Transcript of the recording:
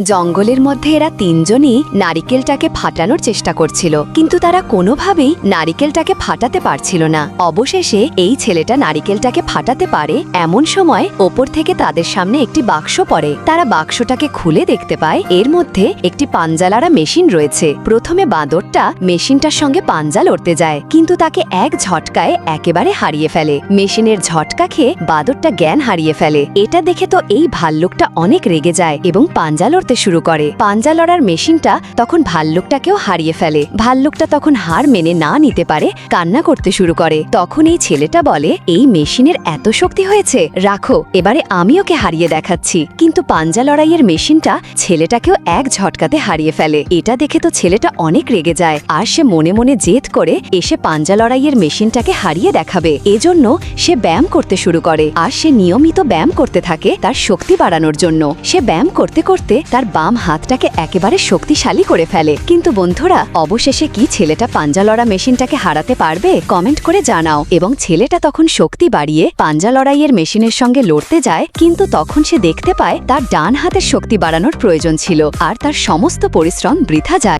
জঙ্গলের মধ্যে এরা তিনজনই নারিকেলটাকে ফাটানোর চেষ্টা করছিল, কিন্তু তারা কোনোভাবেই নারিকেলটাকে ফাটাতে পারছিল না। অবশেষে এই ছেলেটা নারিকেলটাকে ফাটাতে পারে এমন সময় ওপর থেকে তাদের সামনে একটি বাক্স পড়ে। তারা বাক্সটাকে খুলে দেখতে পায়, এর মধ্যে একটি পাঞ্জালারা মেশিন রয়েছে। প্রথমে বাঁদরটা মেশিনটার সঙ্গে পাঞ্জা লড়তে যায়, কিন্তু তাকে এক ঝটকায় একেবারে হারিয়ে ফেলে। মেশিনের ঝটকা খেয়ে বাঁদরটা জ্ঞান হারিয়ে ফেলে। এটা দেখে তো এই ভাল্লুকটা অনেক রেগে যায় এবং পাঞ্জা লড়তে শুরু করে। পাঞ্জা লড়ার মেশিনটা তখন ভাল্লুকটাকেও হারিয়ে ফেলে। ভাল্লুকটা তখন হার মেনে না নিতে পারে, কান্না করতে শুরু করে। তখন এই ছেলেটা বলে, এই মেশিনের এত শক্তি হয়েছে, রাখো, এবারে আমি ওকে হারিয়ে দেখাচ্ছি। কিন্তু পাঞ্জা লড়াইয়ের মেশিনটা ছেলেটাকেও এক ঝটকাতে হারিয়ে ফেলে। এটা দেখে তো ছেলেটা অনেক রেগে যায়, আর সে মনে মনে জেদ করে এসে পাঞ্জা লড়াইয়ের মেশিনটাকে হারিয়ে দেখাবে। এজন্য সে ব্যায়াম করতে শুরু করে, আর সে নিয়মিত ব্যায়াম করতে থাকে তার শক্তি বাড়ানোর জন্য। সে ব্যায়াম করতে করতে তার বাম হাতটাকে একেবারে শক্তিশালী করে ফেলে। কিন্তু বন্ধুরা, অবশেষে কি ছেলেটা পাঞ্জা লড়া মেশিনটাকে হারাতে পারবে? কমেন্ট করে জানাও। এবং ছেলেটা তখন শক্তি বাড়িয়ে পাঞ্জা লড়াইয়ের মেশিনের সঙ্গে লড়তে যায়, কিন্তু তখন সে দেখতে পায় তার ডান হাতের শক্তি বাড়ানোর প্রয়োজন ছিল। আর তার সমস্ত পরিশ্রম বৃথা যায়।